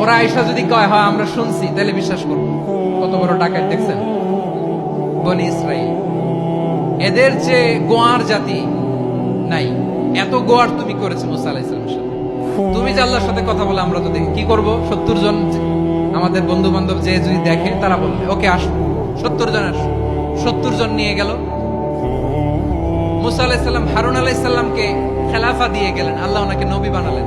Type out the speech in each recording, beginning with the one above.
ওরা আয়সা যদি কয়, হয়, আমরা শুনছি, তাহলে বিশ্বাস করব কত বড় ডাকাত, দেখছেন? বনি ইসরায়েল এদের যে গোয়ার জাতি নাই, এত গোয়ার তুমি করেছ মুসা আলাহ ইসলামের সাথে। তুমি যে আল্লাহর সাথে কথা বলে, আমরা তো দেখি, কি করব? সত্তর জন আমাদের বন্ধু বান্ধব যে যদি দেখে, তারা বলবে, ওকে, আসো, সত্তর জন আসো। সত্তর জন নিয়ে গেল। মুসা আলাহিসাল্লাম হারুন আলাইসাল্লামকে খেলাফা দিয়ে গেলেন, আল্লাহ ওনাকে নবী বানালেন।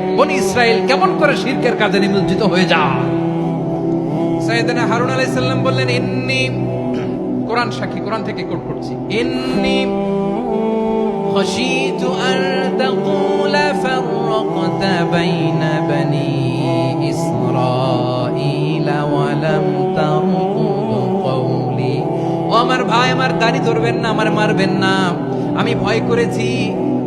বনি ইসরায়েল কেমন করে শিরকের কাজে নিমজ্জিত হয়ে যা সাইয়েদনা হারুন আলাইহিস সালাম বললেন ইন্নি কোরআন সাক্ষী কোরআন থেকে কোট করছি ইন্নি خشيت أن تقول فرقت بين بني إسرائيل ولم ترقب قولي ও আমার ভাই আমার দাড়ি ধরবেন না আমার মারবেন না আমি ভয় করেছি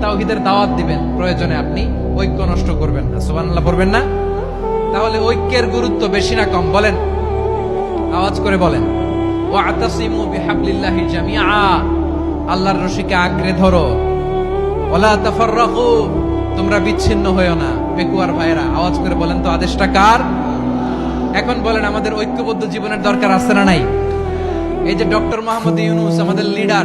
তাওহিদের দাওয়াত দিবেন। প্রয়োজনে আপনি ঐক্য নষ্ট করবেন না। সুবহানাল্লাহ, পড়বেন না? তাহলে ঐক্যের গুরুত্ব বেশি না কম, বলেন। আওয়াজ করে বলেন। ওয়াতাসিমু বিহাবলিল্লাহি জামিআ। আল্লাহর রশিকে আঁকড়ে ধরো। ওলা তাফাররাকু। তোমরা বিচ্ছিন্ন হয়েও না পেকুয়ার ভাইরা আওয়াজ করে বলেন তো, আদেশটা কার? এখন বলেন, আমাদের ঐক্যবদ্ধ জীবনের দরকার আছে না নাই? এই যে ডক্টর মোহাম্মদ ইউনুস, আমাদের লিডার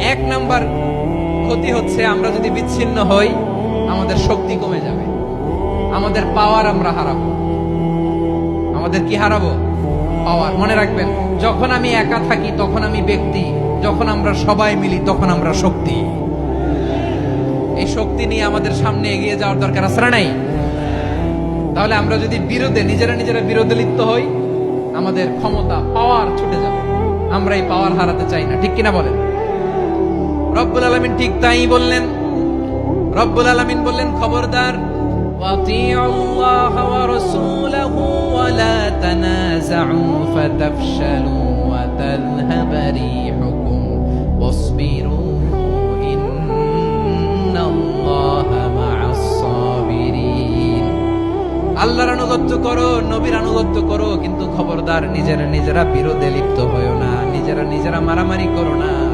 এক নাম্বার ক্ষতি হচ্ছে আমরা যদি বিচ্ছিন্ন হই, আমাদের শক্তি কমে যাবে। আমাদের পাওয়ার আমরা হারাবো। আমাদের কি হারাবো? পাওয়ার মনে রাখবেন, যখন আমি একা থাকি, তখন আমি ব্যক্তি। যখন আমরা সবাই মিলি, তখন আমরা শক্তি। এই শক্তি নিয়ে আমাদের সামনে এগিয়ে যাওয়ার দরকার আছে না নাই? তাহলে আমরা যদি বিরোধে, নিজেরা নিজেরা বিরোধে লিপ্ত হই, আমাদের ক্ষমতা পাওয়ার ছুটে যাবে। আমরা এই পাওয়ার হারাতে চাই না। ঠিক কিনা বলেন? রব্বুল আলমিন ঠিক তাই বললেন। রব্বুল আলমিন বললেন, খবরদার আল্লাহর আনুগত্য করো, নবীর আনুগত্য করো, কিন্তু খবরদার, নিজেরা নিজেরা বিরোধে লিপ্ত হয়েও না, নিজেরা নিজেরা মারামারি করো না।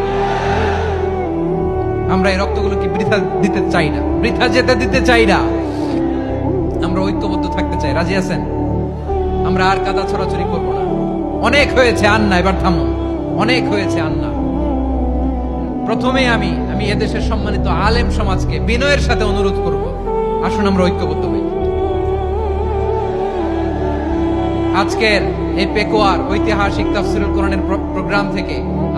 আমরা এই রক্তগুলো কি বৃথা দিতে চাই না। বৃথা যেতে দিতে চাই না। আমরা ঐক্যবদ্ধ থাকতে চাই। রাজি আছেন? আমরা আর কাদা ছড়াছড়ি করব না। অনেক হয়েছে আন্না, এবার থামুন। অনেক হয়েছে আন্না। প্রথমে আমি আমি এদেশের সম্মানিত আলেম সমাজকে বিনয়ের সাথে অনুরোধ করব। আসুন আমরা ঐক্যবদ্ধ হই। আজকের এই পেকোয়ার ঐতিহাসিক তাফসিরুল কোরআনের প্রোগ্রাম থেকে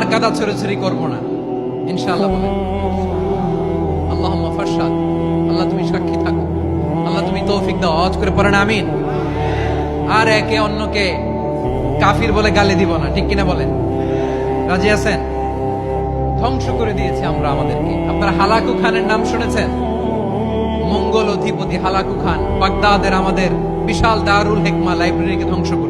আর কাদা ছড়াছড়ি করব না। ইনশাআল্লাহ বলেন। আল্লাহ ফারশাদ আল্লাহ তুমি সাক্ষী থাকো। আল্লাহ তুমি তৌফিক দাও। আওয়াজ করে পড়েন, আমিন। আর একে অন্যকে কাফির বলে গালি দিব না, ঠিক কিনা বলেন? রাজি আছেন? ধ্বংস করে দিয়েছে আমরা আমাদেরকে। আপনারা হালাকু খানের নাম শুনেছেন? মঙ্গল অধিপতি হালাকু খান, বাগদাদের আমাদের বিশাল দারুল হেকমা লাইব্রেরিকে ধ্বংস করেছে।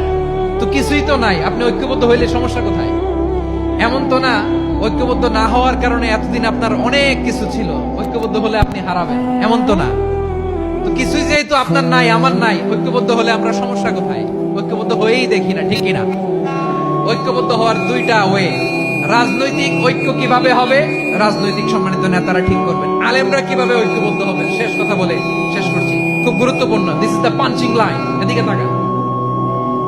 তো কিছুই তো নাই। আপনি ঐক্যবদ্ধ হইলে সমস্যা কোথায়? এমন তো না, ঐক্যবদ্ধ না হওয়ার কারণে এতদিন আপনার অনেক কিছু ছিল। ঐক্যবদ্ধ হলে আপনি হারাবেন। এমন তো না। তো কিছুই যেহেতু আপনার নাই, আমার নাই, ঐক্যবদ্ধ হলে আমরা সমস্যা কোথায়? ঐক্যবদ্ধ হয়েই দেখি না ঠিক কিনা ঐক্যবদ্ধ হওয়ার দুইটা ওয়ে। রাজনৈতিক ঐক্য কীভাবে হবে? রাজনৈতিক সম্মানিত নেতারা ঠিক করবেন। আলেমরা কীভাবে ঐক্যবদ্ধ হবেন শেষ কথা বলে শেষ করছি। খুব গুরুত্বপূর্ণ। This is the punching line এদিকে তাকান।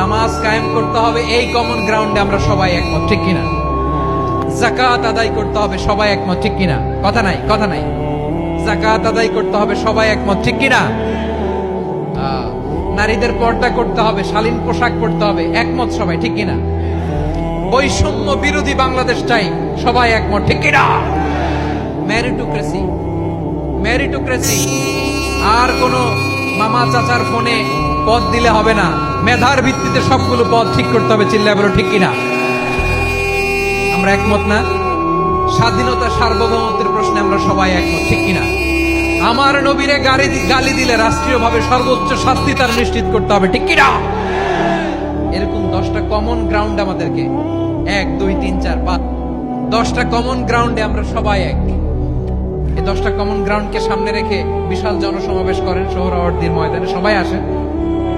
নামাজ কায়েম করতে হবে, এই কমন গ্রাউন্ডে আমরা সবাই একমত, ঠিক কিনা? জাকাত আদায় করতে হবে, সবাই একমত, ঠিক কিনা? কথা নাই কথা নাই। জাকাত আদায় করতে হবে, সবাই একমত, ঠিক কিনা? নারীদের পর্দা করতে হবে, শালীন পোশাক পরতে হবে, একমত সবাই, ঠিক কিনা? বৈষম্য বিরোধী বাংলাদেশ চাই, সবাই একমত, ঠিক কিনা? ম্যারিটোক্রেসি ম্যারিটোক্রেসি আর কোন মামা চাচার ফোনে পদ দিলে হবে না। মেধার ভিত্তিতে সবগুলো পদ ঠিক করতে হবে চিল্লা বলো, ঠিক কিনা? আমরা একমত না? স্বাধীনতা সার্বভৌমত্বের প্রশ্নে আমরা সবাই একমত, ঠিক কিনা? আমার নবীরে দি- গালি দিলে রাষ্ট্রীয়ভাবে সর্বোচ্চ শাস্তি তার নিশ্চিত করতে হবে, ঠিক কিনা? এরকম দশটা কমন গ্রাউন্ড আমাদেরকে। এক, দুই, তিন, চার, পাঁচ। দশটা কমন গ্রাউন্ডে আমরা সবাই এক। এই দশটা কমন গ্রাউন্ডকে সামনে রেখে বিশাল জনসমাবেশ করেন সোহরাওয়ার্দীর ময়দানে। সবাই আসেন।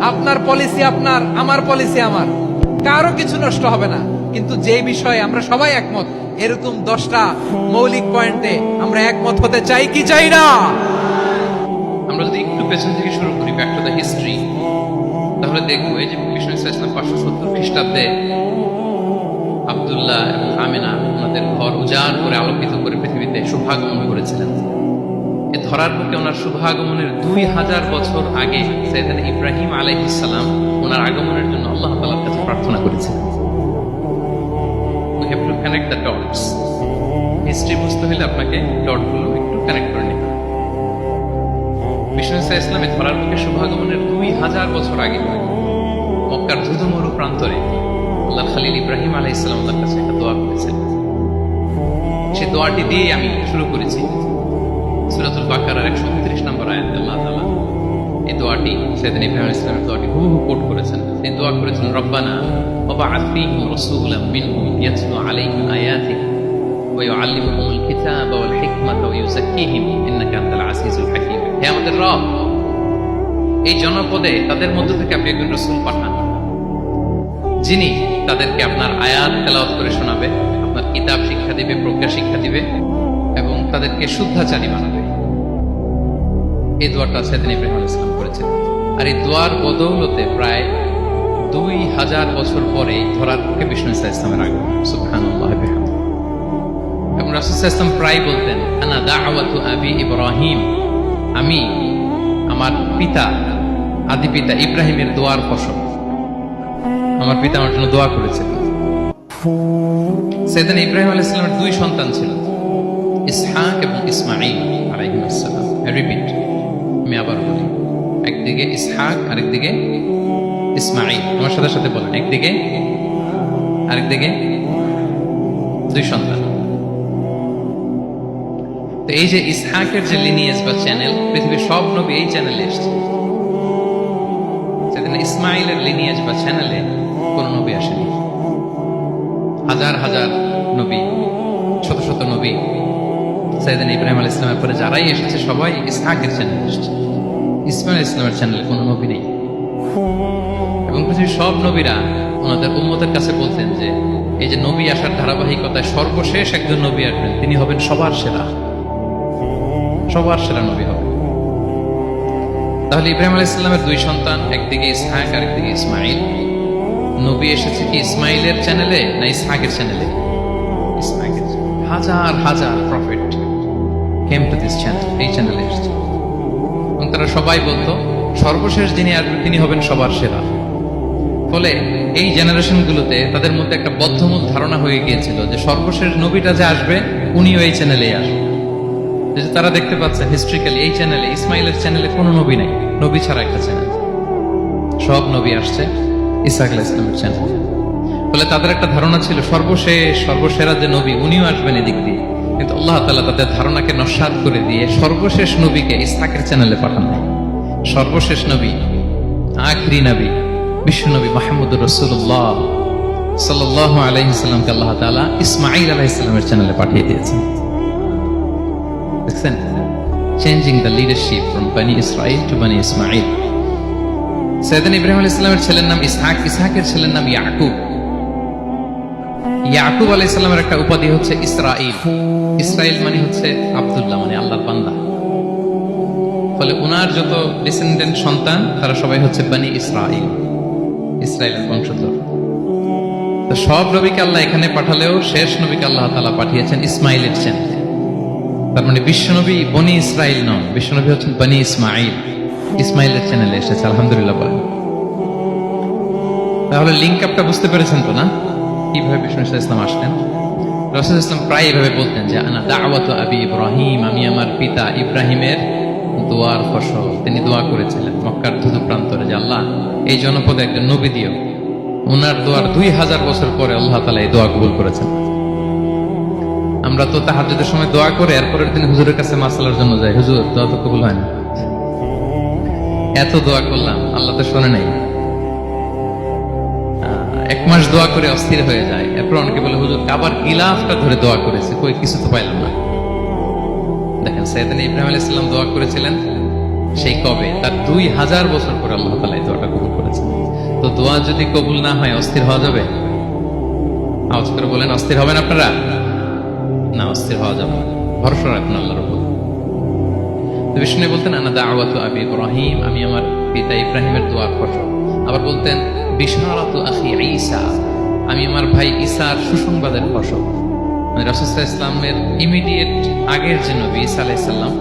আপনার পলিসি আপনার, আমার পলিসি আমার। কারও কিছু নষ্ট হবে না। কিন্তু যে বিষয়ে আমরা সবাই একমত, এরকম দশটা মৌলিক পয়েন্টে আমরা একমত হতে চাই, কি চাই না? আমরা যদি একটু পেছন থেকে শুরু করি ব্যাক টু দ্য হিস্ট্রি তাহলে দেখব এই যে বিষ্ণু ইসলাম পাঁচশো সত্তর খ্রিস্টাব্দে আবদুল্লাহ এবং আমেনা ওনাদের ঘর উজাড় করে আলোকিত করে পৃথিবীতে শুভাগমন করেছিলেন। এ ধরার বুকে ওনার শুভাগমনের দুই হাজার বছর আগে সৈয়দান ইব্রাহিম আলাইহিসসালাম ওনার আগমনের জন্য আল্লাহ তাআলার কাছে প্রার্থনা করেছিলেন কানেক্ট দ্য ডটস হিস্ট্রি বুঝতে হলে আপনাকে ডটগুলো একটু কানেক্ট করে নিতে বিষ্ণু ধরার শুভাগমনের দুই হাজার বছর আগে মক্কার প্রান্তরে আল্লাহ খালিল ইব্রাহিম আল্লাহর কাছে একটা দোয়া করেছেন। সে দোয়াটি দিয়ে আমি শুরু করেছি। সুরাতুল বাকারার একশো উনত্রিশ নম্বর আয়াত আল্লাহ তাআলা এই দোয়াটি সেদিন ইব্রাহিম ইসলামের দোয়াটি হুবহু কোট করেছেন তিনি দোয়া করেছেন রব্বানা وبعث فيهم رسولا منهم يتلو عليهم آياتك ويعلمهم الكتاب والحكمة ويزكيهم إنك أنت العزيز الحكيم হে আমাদের রব এই জনপদে তাদের মধ্য থেকে আপনি একজন রসুল পাঠান যিনি তাদেরকে আপনার আয়াত তেলাওয়াত করে শোনাবে আপনার কিতাব শিক্ষা দিবে প্রজ্ঞা শিক্ষা দিবে এবং তাদেরকে শুদ্ধাচারী বানাবে এই দোয়াটা সেদিন ইব্রাহিম আলাইহিস সালাম করেছেন। আর এই দোয়ার বদৌলতে প্রায় দুই হাজার বছর পরে ধরার পক্ষে বিষ্ণু ইসা ইসলামের আগমন। সুবহানাল্লাহ এবং রাসূল ওয়াসাল্লাম প্রায় বলতেন, আনা দাওয়াতু আবি ইব্রাহিম। আমি আমার পিতা, আদি পিতা ইব্রাহিমের দোয়ার ফসল। আমার পিতা আমার জন্য দোয়া করেছেন। সেদিন ইব্রাহিম আলাইহিস সালামের দুই সন্তান ছিল, ইসহাক এবং ইসমাঈল আলাইহিস সালাম রিপিট আমি আবার বলি। একদিকে ইসহাক, আরেকদিকে ইসমাঈল। আমার সাথে সাথে বলেন, একদিকে, আরেকদিকে দুই সন্তান। তো এই যে ইসহাকের যে লিনিয়েজ বা চ্যানেল পৃথিবীর সব নবী এই চ্যানেলে এসছে। সেদিন ইসমাইলের লিনিয়েজ বা চ্যানেলে কোন নবী আসেনি। হাজার হাজার নবী, শত শত নবী সাইদিন ইব্রাহিম আল ইসলামের পরে যারাই এসেছে, সবাই ইসহাকের চ্যানেলে এসেছে। ইসমাইল ইসলামের চ্যানেলে কোনো নবী নেই। এবং পৃথিবীর সব নবীরা ওনাদের উম্মতের কাছে বলতেন যে, এই যে নবী আসার ধারাবাহিকতায় সর্বশেষ একজন নবী আসবেন, তিনি হবেন সবার সেরা। সবার সেরা নবী হবে তাহলে ইব্রাহিম আলাইহিস সালামের দুই সন্তান, একদিকে ইসহাক আর একদিকে ইসমাইল। নবী এসেছে কি ইসমাইলের চ্যানেলে না ইসহাকের চ্যানেলে হাজার হাজার। কেম টু দিস চ্যানেল এই চ্যানেলে এসেছে। এবং তারা সবাই বলতো, সর্বশেষ যিনি আসবেন তিনি হবেন সবার সেরা। ফলে এই জেনারেশনগুলোতে তাদের মধ্যে একটা বদ্ধমূল ধারণা হয়ে গিয়েছিল যে সর্বশেষ নবীটা যে আসবে, উনিও এই চ্যানেলেই আসবে। তারা দেখতে পাচ্ছে হিস্ট্রিক্যালি এই চ্যানেলে ইসমাইলের চ্যানেলে কোনো নবী নাই, নবী ছাড়া একটা চ্যানেল সব নবী আসছে ইসাক ইসলামের চ্যানেল ফলে তাদের একটা ধারণা ছিল, সর্বশেষ, সর্বসেরা যে নবী, উনিও আসবেন এদিক। আল্লাহ তালা তাদের ধারণাকে নস্বাত করে দিয়ে সর্বশেষ নবীকে ইসহাকের চ্যানেলে পাঠান। সর্বশেষ নবী, আখরি নবী, বিশ্ব নবী মাহমুদুর রসুল্লাহ সাল্লাহ আল্লাহ তালা ইসমাইল চ্যানেলে পাঠিয়ে দিয়েছেন। দেখছেন? Changing the leadership from Bani Israel to Bani Ismail সৈয়দান Ibrahim আলাইহিস সালামের ছেলের নাম ইসহাক, ইসহাকের ছেলের নাম ইয়াকুব। ইয়াকুব আলাইহিস সালামের একটা উপাধি হচ্ছে ইসরাইল ইসরাইল মানে হচ্ছে আব্দুল্লাহ মানে আল্লাহর বান্দা। ফলে ওনার যত ডিসেন্ডেন্ট সন্তান, তারা সবাই হচ্ছে বানি ইসরাইল ইসরায়েলের বংশধর। তো সব নবীকে আল্লাহ এখানে পাঠালেও শেষ নবীকে আল্লাহ তালা পাঠিয়েছেন ইসমাইলের চ্যানেলে তার মানে বিশ্বনবী বনি ইসরাইল নন বিশ্বনবী হচ্ছেন বনি ইসমাইল ইসমাইলের চ্যানেলে এসেছে, আলহামদুলিল্লাহ বলেন। তাহলে লিঙ্ক আপটা বুঝতে পেরেছেন তো না? কীভাবে বিষ্ণু ইসলাম আসলেন? রসুল ইসলাম প্রায় এভাবে বলতেন যে, আনা দাওয়াত আবি ইব্রাহিম, আমি আমার পিতা ইব্রাহিমের দোয়ার ফসল। তিনি দোয়া করেছিলেন মক্কার ধুধু প্রান্তরে যে, আল্লাহ, এই জনপদে একজন নবী দিও। ওনার দোয়ার দুই হাজার বছর পরে আল্লাহ তালা এই দোয়া কবুল করেছেন। আমরা তো তাহাজ্জুদের সময় দোয়া করে এরপরের দিন হুজুরের কাছে মাসালার জন্য যাই। হুজুর, দোয়া তো কবুল হয় না। এত দোয়া করলাম, আল্লাহ তো শোনে নাই। মাস দোয়া করে অস্থির হয়ে যায়। এরপর অনেকে বলে, হুজুর আবার গিলাফটা ধরে দোয়া করেছে। কই, কিছু তো পাইলাম না। দেখেন সৈয়দান ইব্রাহিম আলাইহিস সালাম দোয়া করেছিলেন। সেই কবে, তার দুই হাজার বছর পরে আল্লাহ তালা এই দোয়াটা কবুল করেছেন। তো দোয়া যদি কবুল না হয়, অস্থির হওয়া যাবে? আওয়াজ করে বলেন, অস্থির হবেন আপনারা? না, অস্থির হওয়া যাবে। ভরসা রাখুন আল্লাহর উপর। বিষ্ণু বলতেন, আনা দাওয়াত আবি ইব্রাহিম। আমি আমার পিতা ইব্রাহিমের দোয়ার ফসল আবার বলতেন, বিশারাত আখি ঈসা, আমি আমার ভাই ঈসার সুসংবাদের ফসল। মানে ইসলামের ইমিডিয়েট আগের যে নবী ঈসা আলাইহিস সালাম,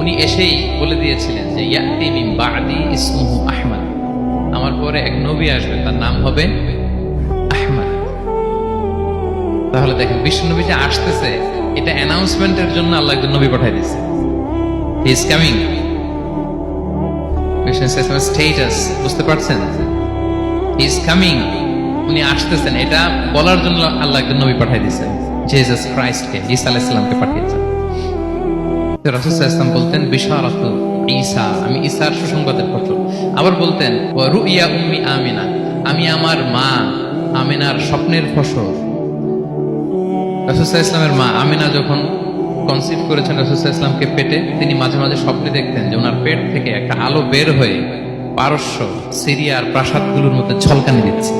উনি এসেই বলে দিয়েছিলেন যে, ইয়াতি মিন বাদি ইসমুহু আহমদ। আমার পরে এক নবী আসবে, তার নাম হবে আহমদ। তাহলে দেখেন, বিশ্ব নবী যে আসতেছে, এটা অ্যানাউন্সমেন্টের জন্য আল্লাহ একজন নবী পাঠিয়ে দিয়েছে। হি ইজ কামিং স্টেটাস বুঝতে পারছেন? ইজ কামিং উনি আসতেছেন। এটা বলার জন্য আল্লাহ একজন নবী পাঠিয়ে দিয়েছেন জেসাস ক্রাইস্টকে ঈসা আলাইহিস সালামকে পাঠিয়েছেন আলাইহি ওয়াসাল্লাম বলতেন, বিশারাতু ঈসা। আমি ঈসার সুসংবাদের ফসল আবার বলতেন রুইয়া উম্মি আমিনা। আমি আমার মা, আমিনার স্বপ্নের ফসল। রাসুসাহ ইসলামের মা আমিনা যখন কনসিভ করেছেন রাসুসাহ ইসলামকে পেটে, তিনি মাঝে মাঝে স্বপ্নে দেখতেন যে ওনার পেট থেকে একটা আলো বের হয়ে পারস্য সিরিয়ার প্রাসাদগুলোর মধ্যে ঝলকানি দিচ্ছে।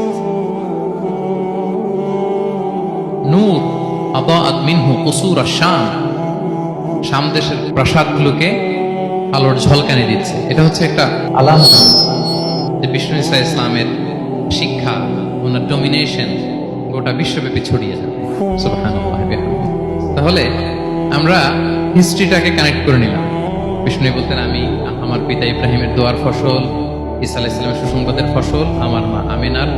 নূর মিনহু কুসুর শাম শাম দেশের প্রাসাদগুলোকে আলোর ঝলকানি দিচ্ছে। এটা হচ্ছে একটা আলাম যে বিষ্ণু ইসা ইসলামের শিক্ষা, ওনার ডমিনেশন গোটা বিশ্বব্যাপী ছড়িয়ে যাবে। তাহলে আমরা হিস্ট্রিটাকে কানেক্ট করে নিলাম। বিষ্ণু বলতেন, আমি আমার পিতা ইব্রাহিমের দোয়ার ফসল ইসা আলাহ ইসলামের সুসংবাদের ফসল, আমার মা আমিনার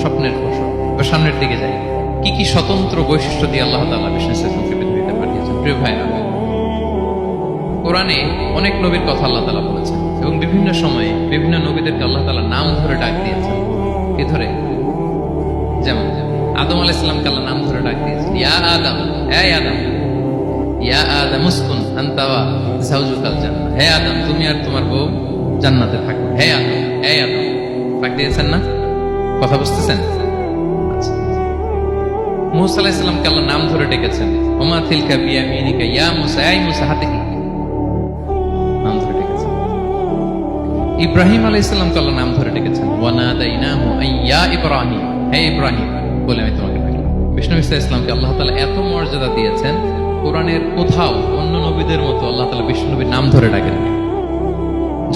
স্বপ্নের ফসল। এবার সামনের দিকে যাই। কি কি স্বতন্ত্র বৈশিষ্ট্য দিয়ে আল্লাহ তাআলা বিষ্ণু ইসলামকে পৃথিবীতে পাঠিয়েছেন? প্রিয় ভাইরা কোরআনে অনেক নবীর কথা আল্লাহ তালা বলেছেন এবং বিভিন্ন সময়ে বিভিন্ন নবীদেরকে আল্লাহ তালা নাম ধরে ডাক দিয়েছেন। কি ধরে যেমন, আদম আলাহ ইসলামকে আল্লাহ নাম ধরে ডাক দিয়েছেন। ইয়া আদম হে আদম ইয়া আদম উসকুন জান্নাহ। হে আদম, তুমি আর তোমার বউ জান্নাতে থাকো। হে আদম হে আদম দিয়েছেন না? কথা বুঝতেছেন? আচ্ছা। মুসা নাম ধরে ডেকেছেন। ওমা থিলকা বিয়া মিনিকা ইয়া মুসা, এই মুসা, হাতে নাম ধরে ডেকেছেন। ইব্রাহিম আলাইহিস সালামকে আল্লাহ নাম ধরে ডেকেছেন। ওয়ানাদাইনাহু আইয়া ইব্রাহিম। হে ইব্রাহিম, বলে আমি তোমাকে ডাকলাম বিষ্ণু ইসা ইসলামকে আল্লাহ তাআলা এত মর্যাদা দিয়েছেন কোরআনের কোথাও অন্য নবীদের মতো আল্লাহ তালা বিষ্ণু নবীর নাম ধরে ডাকেন।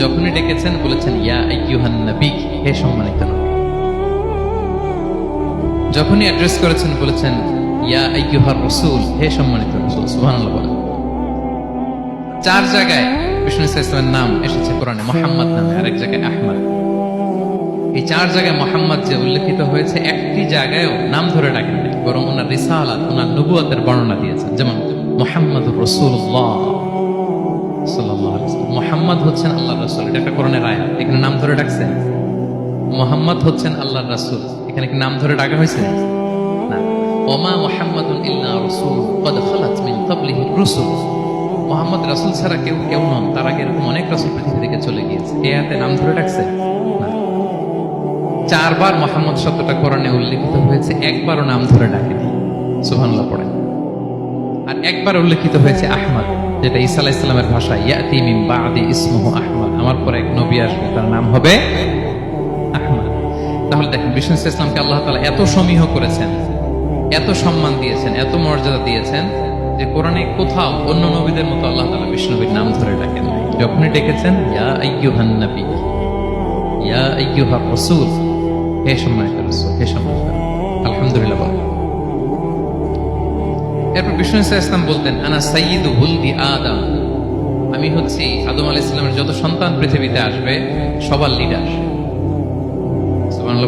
যখনই ডেকেছেন বলেছেন, ইয়া আইয়ুহান নবী, হে সম্মানিত যখনই অ্যাড্রেস করেছেন বলেছেন, ইয়া আইয়ুহার রাসূল, হে সম্মানিত রাসূল, সুবহানাল্লাহ বলেন। চার জায়গায় বিষ্ণু ইসলামের নাম এসেছে কোরআনে, মোহাম্মদ নামে, আরেক জায়গায় আহমদ। এই চার জায়গায় মোহাম্মদ যে উল্লেখিত হয়েছে, একটি জায়গায়ও নাম ধরে ডাকেন বরং ওনার রিসালাত, ওনার নবুয়াতের বর্ণনা দিয়েছেন, যেমন মোহাম্মদ রসুল্লাহ মোহাম্মদ হচ্ছেন আল্লাহ রসুল। এটা একটা কোরআনের আয়াত এখানে নাম ধরে ডাকছেন। মোহাম্মদ হচ্ছেন আল্লাহর রাসূল। এখানে কি নাম ধরে ডাকা হয়েছে? ওমা মোহাম্মদুন ইল্লা রাসূল কদ খালাত মিন রুসুল। মোহাম্মদ ছাড়া কেউ কেউ নন। তার আগে এরকম অনেক রাসূল পৃথিবী থেকে চলে গিয়েছে। এ আয়াতে নাম ধরে ডাকছে? চারবার মোহাম্মদ শব্দটা কোরআনে উল্লেখিত হয়েছে। একবারও নাম ধরে ডাকেনি। সুবহানাল্লাহ পড়ে। একবার উল্লেখিত হয়েছে আহমদ, যেটা ঈসা আলাইহিস সালামের ভাষা, ইয়াতি ইসমুহু আহমদ। আমার পরে এক নবী আসবে, তার নাম হবে আহমদ। তাহলে দেখেন, বিষ্ণু ইসলামকে আল্লাহ তাআলা এত সমীহ করেছেন, এত সম্মান দিয়েছেন, এত মর্যাদা দিয়েছেন, যে কোরআনে কোথাও অন্য নবীদের মতো আল্লাহ তালা বিষ্ণুবীর নাম ধরে ডাকেন নাই। যখনই ডেকেছেন আলহামদুলিল্লাহ এরপর বিষ্ণু ইসা ইসলাম বলতেন, আনা সাইয়িদু হুলদি আদম। আমি হচ্ছি আদম আলাইহিস সালামের যত সন্তান পৃথিবীতে আসবে, সবার লিডার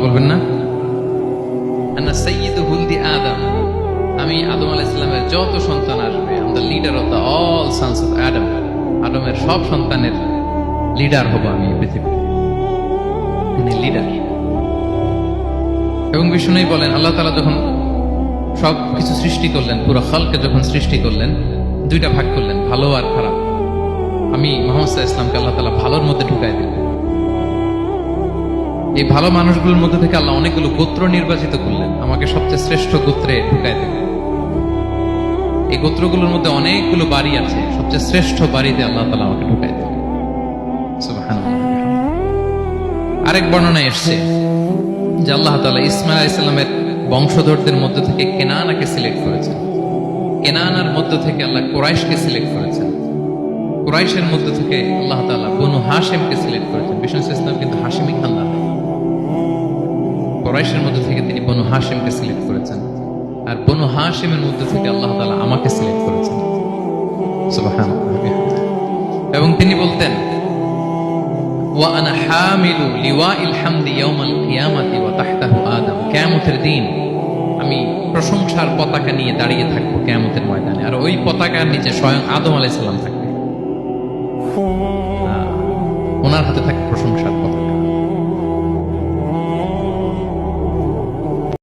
বলবেন না? আনা সাইয়িদু হুলদি আদম। আমি আদম আলাইহিস সালামের যত সন্তান আসবে আম the leader of the all of Adam আদমের সব সন্তানের লিডার হব আমি পৃথিবীতে। লিডার এবং বিষ্ণুই বলেন, আল্লাহ তাআলা যখন সব কিছু সৃষ্টি করলেন, পুরো খালকে যখন সৃষ্টি করলেন, দুইটা ভাগ করলেন, ভালো আর খারাপ। আমি মোহাম্মদ ইসলামকে আল্লাহ তাআলা ভালোর মধ্যে ঢুকাই দিলেন। এই ভালো মানুষগুলোর মধ্যে থেকে আল্লাহ অনেকগুলো গোত্র নির্বাচিত করলেন, আমাকে সবচেয়ে শ্রেষ্ঠ গোত্রে ঢুকাই দিলেন। এই গোত্রগুলোর মধ্যে অনেকগুলো বাড়ি আছে, সবচেয়ে শ্রেষ্ঠ বাড়িতে আল্লাহ তালা আমাকে ঢুকাই দিলেন। আরেক বর্ণনা এসছে যে আল্লাহ তাআলা ইসমাইল আলাইহিস সালামের বংশধরদের মধ্য থেকে কেনানাকে সিলেক্ট করেছেন। কেনানার মধ্য থেকে আল্লাহ কোরাইশকে সিলেক্ট করেছেন। কোরাইশের মধ্য থেকে আল্লাহ তাআলা বনু হাশেমকে সিলেক্ট করেছেন। বিষ্ণু ইসলাম কিন্তু হাশেমি খানদান। কোরাইশের মধ্য থেকে তিনি বনু হাশেমকে সিলেক্ট করেছেন। আর বনু হাশেমের মধ্য থেকে আল্লাহ তাআলা আমাকে সিলেক্ট করেছেন। এবং তিনি বলতেন ওয়া আনা হামিলু লিওয়া ইল হামদি ইয়াউমাল কিয়ামাতি ওয়া তাহতাহু আদম। কিয়ামতের দিন আমি প্রশংসার পতাকা নিয়ে দাঁড়িয়ে থাকব কিয়ামতের ময়দানে। আর ওই পতাকার নিচে স্বয়ং আদম আলাইহিস সালাম থাকবে। ওনার হাতে থাকে প্রশংসার পতাকা।